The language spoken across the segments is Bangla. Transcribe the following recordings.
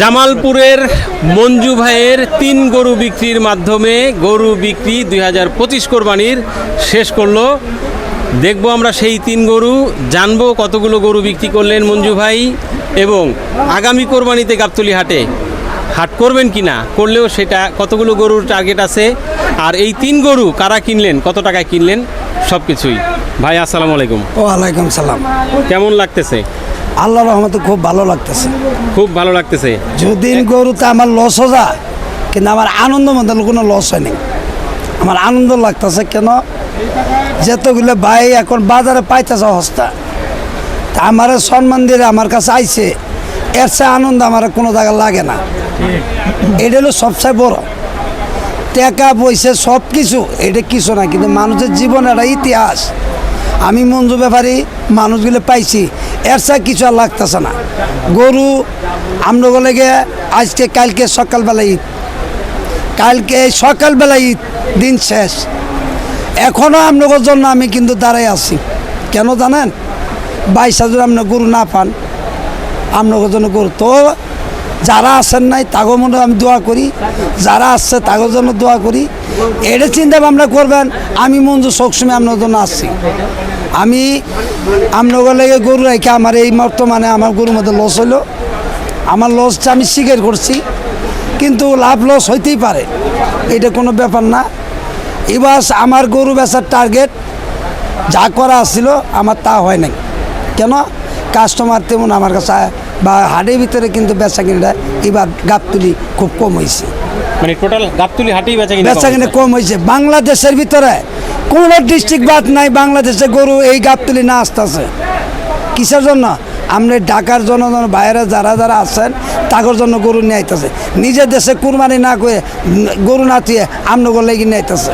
জামালপুরের মঞ্জু ভাইয়ের তিন গরু বিক্রির মাধ্যমে গরু বিক্রি দুই হাজার পঁচিশ কোরবানির শেষ করল। দেখব আমরা সেই তিন গরু জানব কতগুলো গরু বিক্রি করলেন মঞ্জু ভাই এবং আগামী কোরবানিতে গাবতলি হাটে হাট করবেন কি না করলেও সেটা কতগুলো গরুর টার্গেট আছে আর এই তিন গরু কারা কিনলেন কত টাকায় কিনলেন সব কিছুই ভাই আসসালামু আলাইকুম। ওয়ালাইকুম সালাম। কেমন লাগতেছে? আল্লাহ রহমতে খুব ভালো লাগতেছে। খুব ভালো লাগতেছে। যদি গরুতে আমার লস হয়ে যায় কিন্তু আমার আনন্দ মধ্যে কোনো লস হয়নি। আমার আনন্দ লাগতেছে কেন? যেতগুলো ভাই এখন বাজারে পাইতেছে হস্তা তা আমার সম্মান দিয়ে আমার কাছে আইছে এর সে আনন্দ আমার কোনো জায়গায় লাগে না। এটা হলো সবচেয়ে বড়। টাকা পয়সা সব কিছু এটা কিছু না কিন্তু মানুষের জীবনের একটা ইতিহাস। আমি মঞ্জু ব্যাপারী, মানুষগুলো পাইছি। এর চেয়ে কিছু আর লাগতেছে না। গরু আমরা গিয়ে আজকে, কালকে, সকালবেলা ঈদ। কালকে, সকালবেলা ঈদ, দিন শেষ। এখনও আপনাদের জন্য আমি কিন্তু দাঁড়াই আছি। কেন জানেন? বাইশ হাজার আপনার গরু না পান আপনাদের জন্য গরু। তো যারা আসেন নাই, তাগো মনে আমি দোয়া করি। যারা আসছে তাগোর জন্য দোয়া করি। এটা চিন্তা ভাবনা করবেন, আমি মঞ্জু সবসময় আপনার জন্য আসছি। আমি আপনার লেগে গরু রেখে আমার এই বর্তমানে আমার গরুর মধ্যে লস হলো আমার লসটা আমি স্বীকার করছি কিন্তু লাভ লস হইতেই পারে এটা কোনো ব্যাপার না। এবার আমার গরু বেচার টার্গেট যা করা ছিল আমার তা হয় নাই। কেন? কাস্টমার তেমন আমার কাছে বা হাটের ভিতরে কিন্তু বেচা কিনা এবার গাবতুলি খুব কম হয়েছে মানে টোটাল গাবতুলি হাটেই বেচা কিনা বেচা কিনা কম হয়েছে বাংলাদেশের ভিতরে কোনো ডিস্ট্রিক্ট বাদ নাই, বাংলাদেশে গরু এই গাবতুলি না আসতেছে। কিসের জন্য? আমরা ঢাকার জনগণ বাইরে যারা যারা আছেন, তাদের জন্য গরু নিয়ে আইতেছে। নিজের দেশে কুরবানি না করে গরু না থুয়ে আমনগর লেগে নিয়ে আইতেছে।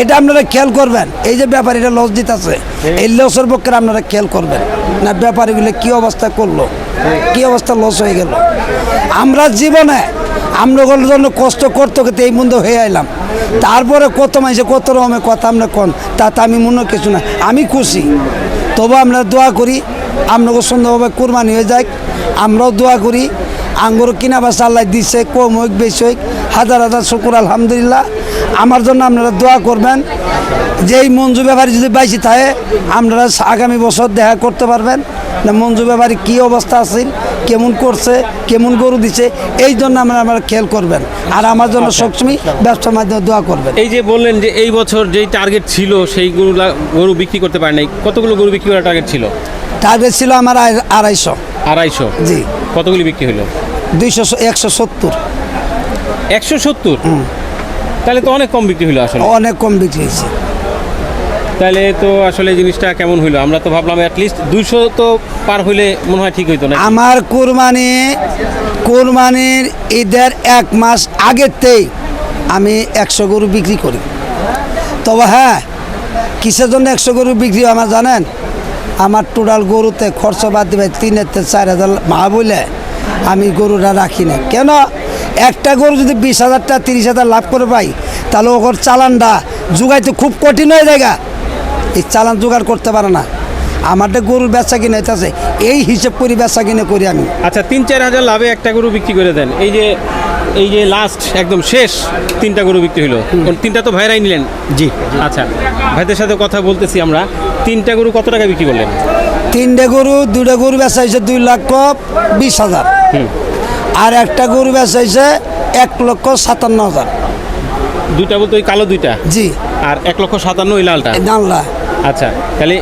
এটা আপনারা খেয়াল করবেন। এই যে ব্যাপারীরা লস দিতেছে, এই লসের পক্ষে আপনারা খেয়াল করবেন না ব্যাপারীগুলো কি অবস্থা করল, কি অবস্থা লস হয়ে গেল। আমরা জীবনে আমনগর জন্য কষ্ট করতে করতে এই মন্দ হয়ে এলাম তারপরে কত মাইসে কত রকমের কথা আমরা কন, তাতে আমি মনে কিছু না। আমি খুশি। তবু আমরা দোয়া করি আপনাকে সুন্দরভাবে কোরবানি হয়ে যাক। আমরাও দোয়া করি, আঙ্গুর কিনা বাসা আল্লাহ দিছে, কম হোক, বেশি হোক। হাজার হাজার শুকুর, আলহামদুলিল্লাহ। আমার জন্য আপনারা দোয়া করবেন। যে এই মঞ্জু ব্যাপারী যদি বাইসি থাকে আপনারা আগামী বছর দেখা করতে পারবেন। না মঞ্জু ব্যাপারী কী অবস্থা আছে কেমন করছে কেমন গরু দিছে এই জন্য আপনারা আপনারা খেয়াল করবেন। আর আমার জন্য সবসময় ব্যবসার মাধ্যমে দোয়া করবেন। এই যে বললেন যে এই বছর যেই টার্গেট ছিল সেই গরু গরু বিক্রি করতে পারে নাই। কতগুলো গরু বিক্রি করার টার্গেট ছিল? টার্গেট ছিল আমার আড়াইশো। আড়াইশো? জি। কতগুলি বিক্রি হলো? দুইশো একশো সত্তর। একশো সত্তর? তাহলে তো অনেক কম বিক্রি হলো আসলে। অনেক কম বিক্রি হয়েছে। তাহলে তো আসলে জিনিসটা কেমন হইল? আমরা তো ভাবলাম অ্যাটলিস্ট দুইশো তো পার হইলে মনে হয় ঠিক হইতো না আমার কুরবানি কুরবানির ঈদের এক মাস আগেরতেই আমি একশো গরু বিক্রি করি। তবে হ্যাঁ কিসের জন্য একশো গরু বিক্রি হয় আমার জানেন? আমার টোটাল গরুতে খরচ বাদ দেবে তিন হাজার চার হাজার মা বলে আমি গরুটা রাখি না কেন? একটা গরু যদি বিশ হাজারটা তিরিশ হাজার লাভ করে পাই তাহলে ওর চালানটা জোগাইতে খুব কঠিন হয়ে যায় গা। এই চালান জোগাড় করতে পারে না। আমারটা গরুর বেচা কিনে আছে এই হিসেব করি বেচা কিনে করি আমি। আচ্ছা তিন চার হাজার লাভে একটা গরু বিক্রি করে দেন। এই যে এই যে লাস্ট একদম শেষ তিনটা গরু বিক্রি হলো। তিনটা তো ভাইরাই নিলেন? জি। আচ্ছা ভাইদের সাথে কথা বলতেছি আমরা। তিনটা গরু কত টাকা বিক্রি করলেন? তিনটে গরু দুটা গরু বেচা হয়েছে দুই লক্ষ বিশ হাজার। আর একটা গরু বেচাইছে এক লক্ষ সাতান্ন হাজার। দুইটা বলতে ওই কালো দুইটা? জি। আর এক লক্ষ সাতান্ন ওই লালটা? জানলা আচ্ছা তাহলে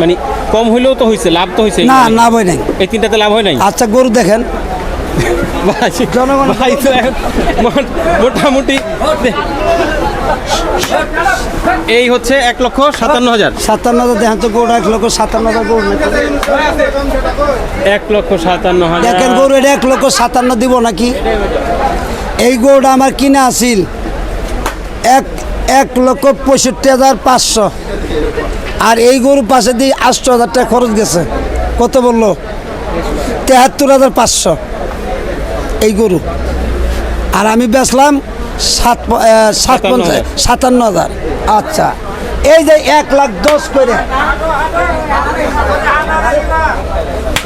মানে কম হইলেও তো হয়েছে লাভ তো হয়েছে না লাভ হয় নাই। এই তিনটাতে লাভ হয় নাই? আচ্ছা গরু দেখেন। জনগণ- মোটামুটি এই হচ্ছে এক লক্ষ সাতান্ন হাজার। সাতান্ন হাজার দেখেন তো গরু এক লক্ষ সাতান্ন হাজার গরু? এক লক্ষ সাতান্ন হাজার। দেখেন গরু এটা এক লক্ষ সাতান্ন দিব নাকি? এই গরুটা আমার কিনা আসিল এক এক লক্ষ পঁয়ষট্টি হাজার পাঁচশো। আর এই গরু পাশে দিয়ে আটশো হাজার টাকা খরচ গেছে। কত বলল? তেহাত্তর হাজার পাঁচশো। এই গরু। আর আমি বেচলাম সাত সাত সাতান্ন পঞ্চাশ হাজার। সাতান্ন হাজার। আচ্ছা। এই যে এক লাখ দশ করে।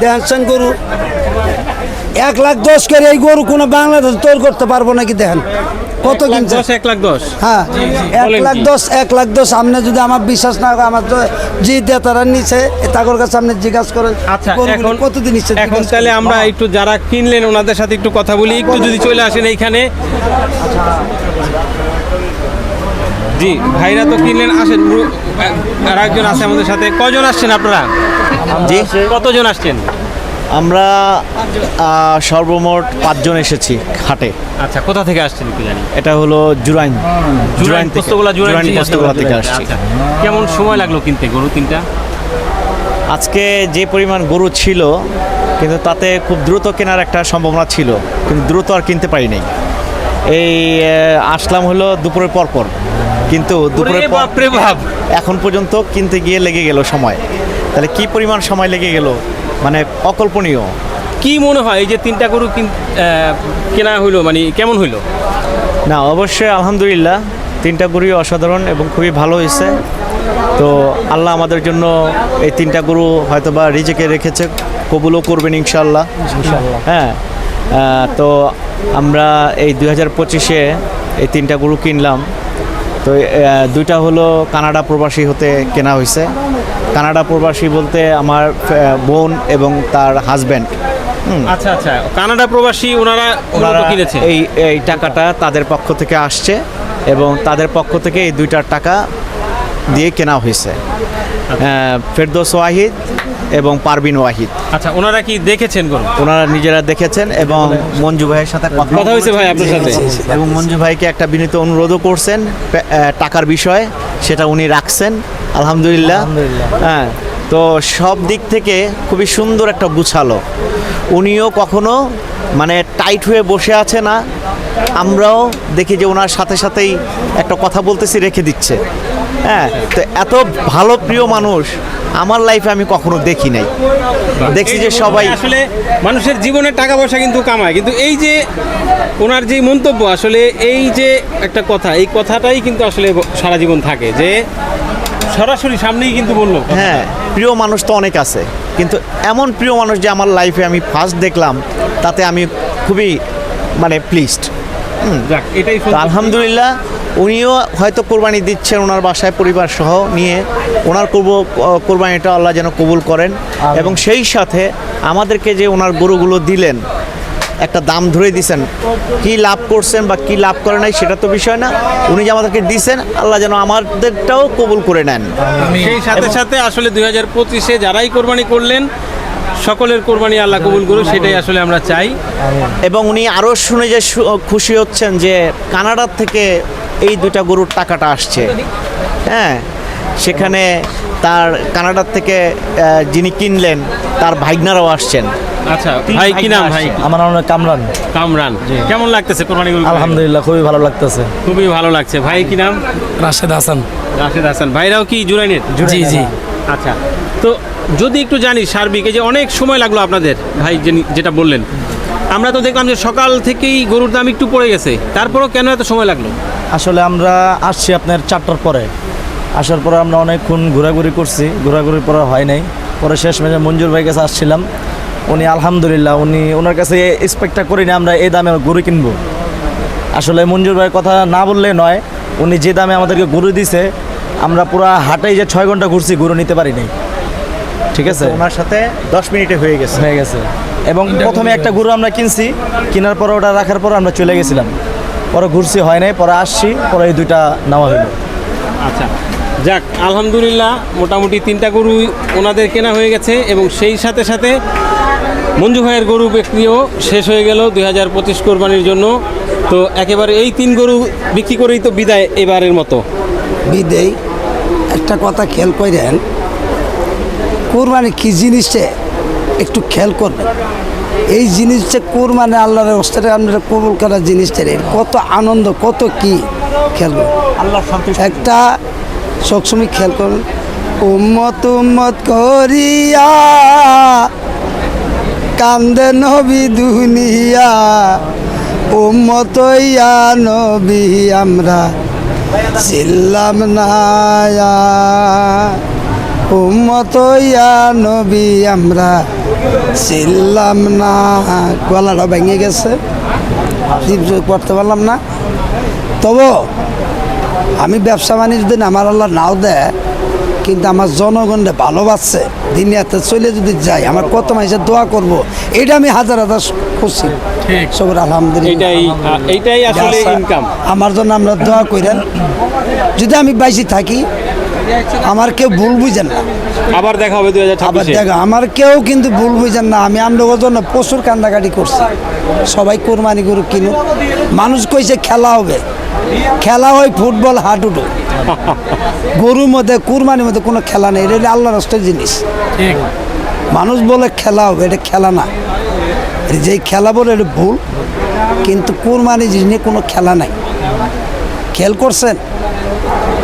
দেখছেন গরু এক লাখ দশ করে এই গরু কোনো বাংলাদেশ তৈরি করতে পারব নাকি দেখেন? কত কিনছে দশ এক লাখ দশ। হ্যাঁ এক লাখ দশ এক লাখ দশ সামনে যদি আমার বিশ্বাস না হয় আমার তো যে দেতারা নিচে তাদের কাছে সামনে জিজ্ঞাসা করেন আচ্ছা এখন কতদিন নিচ্ছে এখন তাহলে আমরা একটু যারা কিনলেন ওনাদের সাথে একটু কথা বলি একটু যদি চলে আসেন এইখানে। জি ভাইরা তো কিনলেন আসেন আর একজন আছে আমাদের সাথে। কজন আসছেন আপনারা? জি। কতজন আসছেন? আমরা সর্বমোট পাঁচজন এসেছি হাটে। আচ্ছা কোথা থেকে আসছেন একটু জানি? এটা হলো জুরাইন। জুরাইন পোস্তগোলা জুরাইন পোস্তগোলা থেকে আসছি। আচ্ছা। কেমন সময় লাগল কিনতে গরু তিনটা? আজকে যে পরিমাণ গরু ছিল কিন্তু তাতে খুব দ্রুত কেনার একটা সম্ভাবনা ছিল কিন্তু দ্রুত আর কিনতে পারি নাই এই আসলাম হলো দুপুরের পর পর কিন্তু দুপুরের পর এখন পর্যন্ত কিনতে গিয়ে লেগে গেল সময়। তাহলে কি পরিমাণ সময় লেগে গেল? মানে অকল্পনীয়। কি মনে হয় এই যে তিনটা গরু কিন- কেনা হইল মানে কেমন হইল? না অবশ্যই আলহামদুলিল্লাহ তিনটা গরুই অসাধারণ এবং খুবই ভালো হয়েছে তো আল্লাহ আমাদের জন্য এই তিনটা গরু হয়তো বা রিজেকে রেখেছে কবুলও করবেন ইনশাল্লাহ হ্যাঁ তো আমরা এই দুই হাজার পঁচিশে এই তিনটা গরু কিনলাম। তো দুইটা হলো কানাডা প্রবাসী হতে কেনা হয়েছে কানাডা প্রবাসী বলতে আমার বোন এবং তার হাজব্যান্ড আচ্ছা আচ্ছা। কানাডা প্রবাসী ওনারা ওনারা কিনেছে। এই এই টাকাটা তাদের পক্ষ থেকে আসছে এবং তাদের পক্ষ থেকে এই দুইটার টাকা দিয়ে কেনা হয়েছে। আহ, ফেরদৌস ওয়াহিদ এবং পারবিন ওয়াহিদ। আচ্ছা ওনারা কি দেখেছেন গরু ওনারা নিজেরা দেখেছেন এবং মঞ্জু ভাইয়ের সাথে কথা হয়েছে ভাই আপনার সাথে। এবং মঞ্জু ভাইকে একটা বিনীত অনুরোধও করছেন টাকার বিষয়ে সেটা উনি রাখছেন। আলহামদুলিল্লাহ। হ্যাঁ তো সব দিক থেকে খুবই সুন্দর একটা গুছালো। উনিও কখনো মানে টাইট হয়ে বসে আছে না আমরাও দেখি যে ওনার সাথে সাথেই একটা কথা বলতেছি রেখে দিচ্ছে। হ্যাঁ তো এত ভালো প্রিয় মানুষ আমার লাইফে আমি কখনো দেখি নাই। দেখছি যে সবাই আসলে মানুষের জীবনে টাকা পয়সা কিন্তু কামায় কিন্তু এই যে ওনার যে মন্তব্য আসলে এই যে একটা কথা এই কথাটাই কিন্তু আসলে সারা জীবন থাকে যে সরাসরি সামনেই কিন্তু বলল হ্যাঁ প্রিয় মানুষ তো অনেক আছে। কিন্তু এমন প্রিয় মানুষ যে আমার লাইফে আমি ফার্স্ট দেখলাম তাতে আমি খুবই মানে প্লিজড যাক এটাই আলহামদুলিল্লাহ উনিও হয়তো কোরবানি দিচ্ছেন ওনার বাসায় পরিবার সহ নিয়ে। ওনার করব কোরবানিটা আল্লাহ যেন কবুল করেন। এবং সেই সাথে আমাদেরকে যে ওনার গরুগুলো দিলেন একটা দাম ধরে দিছেন। কি লাভ করছেন বা কি লাভ করে নাই সেটা তো বিষয় না। উনি যে আমাদেরকে দিছেন আল্লাহ যেন আমাদেরটাও কবুল করে নেন। সেই সাথে সাথে আসলে দুই হাজার পঁচিশে যারাই কোরবানি করলেন সকলের কোরবানি আল্লাহ কবুল করুক সেটাই আসলে আমরা চাই। এবং উনি আরও শুনে যে খুশি হচ্ছেন যে কানাডার থেকে এই দুটা গরুর টাকাটা আসছে। হ্যাঁ সেখানে তার কানাডার থেকে যিনি কিনলেন তার ভাইগনারাও আসছেন। আচ্ছা ভাই কি নাম ভাই? আমার নাম হলো কামরান। কামরান। কেমন লাগতেছে আলহামদুলিল্লাহ খুবই ভালো লাগতেছে। খুবই ভালো লাগছে। ভাই কি নাম? রাশেদ হাসান। রাশেদ হাসান। ভাইরাও কি জুরাইনের? জি জি। আচ্ছা। তো যদি একটু জানি সার্বিক এই যে অনেক সময় লাগল আপনাদের ভাই যিনি- যেটা বললেন। আমরা তো দেখলাম যে সকাল থেকেই গরুর দাম একটু পড়ে গেছে। তারপরেও কেন এত সময় লাগল? আসলে আমরা আসছি আপনার চারটার পরে। আসার পরে আমরা অনেকক্ষণ ঘোরাঘুরি করছি ঘোরাঘুরির পরে হয় নাই। পরে শেষ মেজে মঞ্জুর ভাই কাছে আসছিলাম। উনি আলহামদুলিল্লাহ উনি ওনার কাছে এক্সপেক্টটা করি না আমরা এই দামে গরু কিনবো। আসলে মঞ্জুর ভাইয়ের কথা না বললে নয় উনি যে দামে আমাদেরকে গরু দিছে আমরা পুরো হাটেই যে ছয় ঘণ্টা ঘুরছি গরু নিতে পারি নাই। ঠিক আছে? ওনার সাথে দশ মিনিটে হয়ে গেছে। হয়ে গেছে। এবং প্রথমে একটা গরু আমরা কিনছি কেনার পরে ওটা রাখার পর আমরা চলে গেছিলাম। পরে ঘুরছি হয় নাই পরে আসছি পরে এই দুইটা নেওয়া হইল। আচ্ছা। যাক আলহামদুলিল্লাহ মোটামুটি তিনটা গরু ওনাদের কেনা হয়ে গেছে এবং সেই সাথে সাথে মঞ্জু ভাইয়ের গরু বিক্রিও শেষ হয়ে গেল দুই হাজার পঁচিশ কোরবানির জন্য। তো একেবারে এই তিন গরু বিক্রি করেই তো বিদায় এবারের মতো। বিদেই একটা কথা খেয়াল করেন কোরবানি কি জিনিসটা একটু খেয়াল করবেন। এই জিনিসটা কোরবানি আল্লাহর অবস্থাটা আপনারা কবুল করার জিনিসটা কত আনন্দ কত কি খেয়াল করবেন। আল্লাহ একটা সবসময় খেয়াল করুন উম্মত উম্মত করিয়া কান্দে নবী দুনিয়া। উম্মত ইয়া নবী, আমরা ছিলাম না উম্মত ইয়া নবী, আমরা ছিলাম না। গলাটা ভেঙে গেছে। করতে পারলাম না। তবু আমি ব্যবসা বাণিজ্য যদি আমার আল্লাহ নাও দেয় কিন্তু আমার জনগণে ভালোবাসছে। দিনিয়াতে চলে যদি যাই আমার কত মাসে দোয়া করব এটা আমি হাজার হাজার খুশি। সবর আলহামদুলিল্লাহ। আমার জন্য আমরা দোয়া করেন। যদি আমি বাইসি থাকি আমার কেউ ভুল বুঝেন না। আবার দেখা হবে আবার দেখো আমার কেউ কিন্তু ভুল বুঝেন না। আমি আমরার জন্য প্রচুর কান্দাকাটি করছি। সবাই কোরবানি গরু কিনুক। মানুষ কইছে খেলা হবে। খেলা হয় ফুটবল হাডুডু। গরুর মধ্যে কুরবানির মধ্যে কোনো খেলা নেই। এটা আল্লাহ রাস্তার জিনিস। মানুষ বলে খেলা হবে এটা খেলা না। যেই খেলা বলে এটা ভুল। কিন্তু কুরবানি জিনিস নিয়ে কোনো খেলা নাই। খেল করছেন?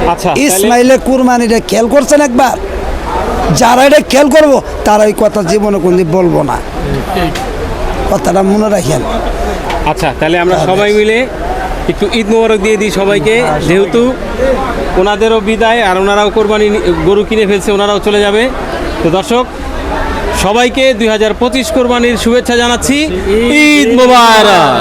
আচ্ছা তাহলে- ইসমাইলে কুরবানিটা খেল করছেন একবার। যারা এটা খেল করব তারা ওই কথা জীবনে কোনদিন বলব না। কথাটা মনে রাখেন। আচ্ছা তাহলে আমরা সবাই মিলে একটু ঈদ মোবারক দিয়ে দিই সবাইকে। যেহেতু ওনাদেরও বিদায় আর ওনারাও কোরবানি গরু কিনে ফেলছে, ওনারাও চলে যাবে। তো দর্শক, সবাইকে দুই হাজার পঁচিশ কোরবানির শুভেচ্ছা জানাচ্ছি। ঈদ মোবারক।